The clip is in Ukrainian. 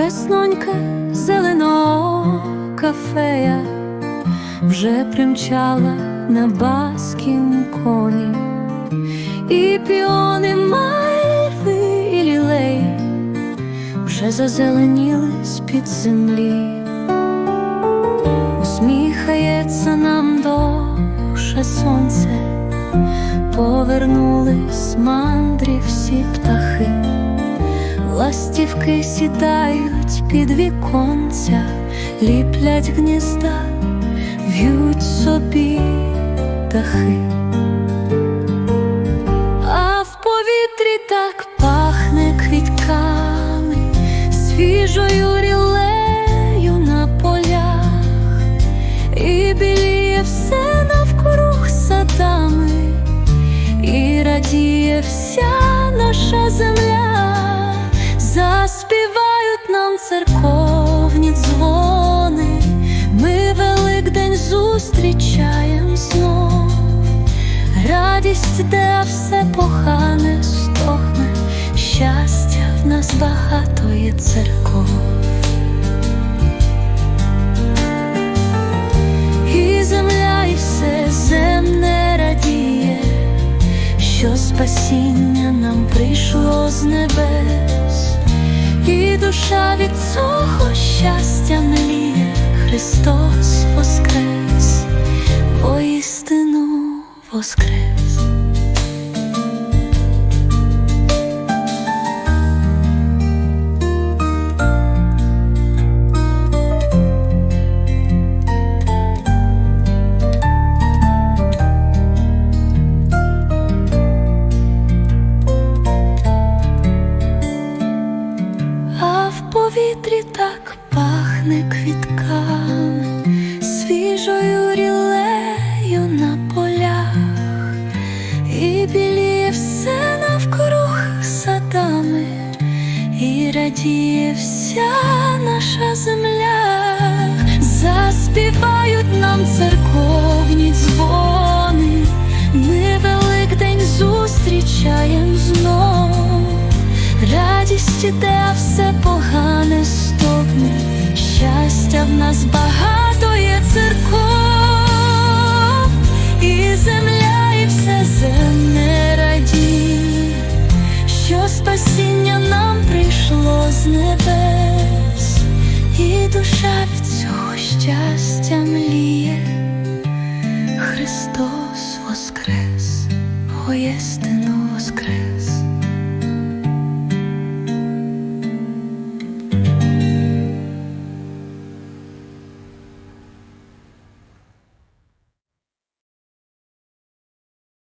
Веснонька зеленого кафея вже примчала на баскім коні, і піони мальви і лілей вже зазеленіли з-під землі, усміхається нам довше сонце, повернулись з мандрів всі птахи. Ластівки сідають під віконця, ліплять гнізда, в'ють собі дахи. А в повітрі так пахне квітками, свіжою рілею на полях, і біліє все навкруг садами, і радіє вся наша земля. Заспівають нам церковні дзвони, ми Великдень зустрічаєм знов, радість, де все погане стогне, щастя в нас багато є церков. І земля, і все земне радіє, що спасіння нам прийшло з небес, і душа від цього щастя мліє, Христос воскрес, воістину воскрес. Пахне квітками, свіжою рілею на полях, і біліє все навкруг садами, і радіє вся наша земля, заспівають нам церковні дзвони, ми Великдень зустрічаєм знов. Радість, щастя в нас багато є церков, і земля, і все земне радіє, що спасіння нам прийшло з небес, і душа від цього щастя мліє, Христос воскрес, воєстину воскрес.